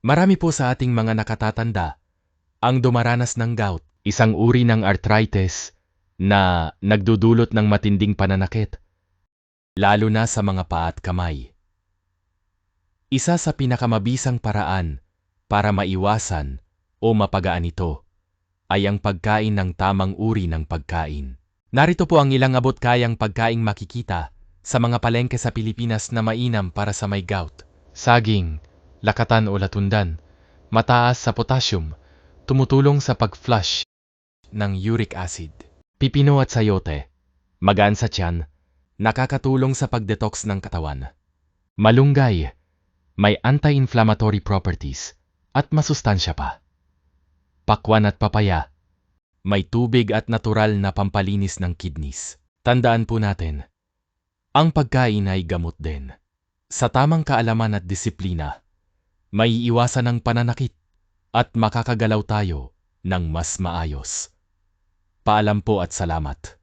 Marami po sa ating mga nakatatanda ang dumaranas ng gout, isang uri ng arthritis na nagdudulot ng matinding pananakit, lalo na sa mga paa at kamay. Isa sa pinakamabisang paraan para maiwasan o mapagaan ito ay ang pagkain ng tamang uri ng pagkain. Narito po ang ilang abot kayang pagkaing makikita sa mga palengke sa Pilipinas na mainam para sa may gout. Saging, lakatan o latundan, mataas sa potassium, tumutulong sa pag-flush ng uric acid. Pipino at sayote, magaan sa tiyan, nakakatulong sa pag-detox ng katawan. Malunggay, may anti-inflammatory properties at masustansya pa. Pakwan at papaya, may tubig at natural na pampalinis ng kidneys. Tandaan po natin, ang pagkain ay gamot din. Sa tamang kaalaman at disiplina, may iwasan ang pananakit at makakagalaw tayo ng mas maayos. Paalam po at salamat.